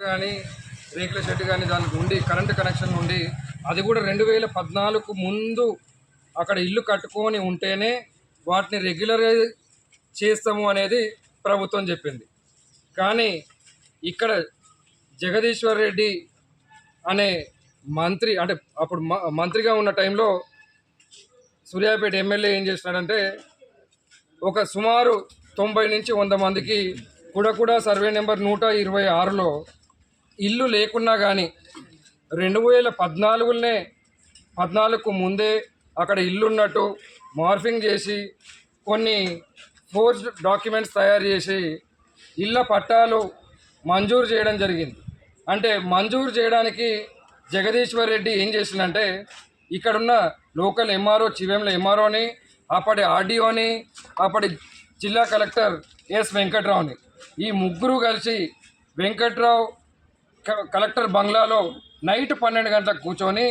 కానీ రేకుల షెడ్ కానీ దానికి ఉండి కరెంటు కనెక్షన్ ఉండి అది కూడా రెండు వేల పద్నాలుగు ముందు అక్కడ ఇల్లు కట్టుకొని ఉంటేనే వాటిని రెగ్యులరైజ్ చేస్తాము అనేది ప్రభుత్వం చెప్పింది. కానీ ఇక్కడ జగదీశ్వర్ రెడ్డి అనే మంత్రి అంటే అప్పుడు మ- మంత్రిగా ఉన్న టైంలో సూర్యాపేట ఎమ్మెల్యే ఏం చేసినాడంటే ఒక సుమారు తొంభై నుంచి వంద మందికి కూడా కూడా సర్వే నెంబర్ నూట ఇరవై ఆరులో ఇల్లు లేకున్నా కానీ రెండు వేల పద్నాలుగునే పద్నాలుగుకు ముందే అక్కడ ఇల్లున్నట్టు మార్ఫింగ్ చేసి కొన్ని ఫోర్స్ డాక్యుమెంట్స్ తయారు చేసి ఇళ్ళ పట్టాలు మంజూరు చేయడం జరిగింది. అంటే మంజూరు చేయడానికి జగదీశ్వర్ రెడ్డి ఏం చేసిందంటే ఇక్కడున్న లోకల్ ఎంఆర్ఓ చివెంల ఎంఆర్ఓని అప్పటి ఆర్డీఓని అప్పటి జిల్లా కలెక్టర్ ఎస్ వెంకట్రావుని ఈ ముగ్గురు కలిసి వెంకట్రావు కలెక్టర్ బంగ్లాలో నైట్ పన్నెండు గంటలకు కూర్చొని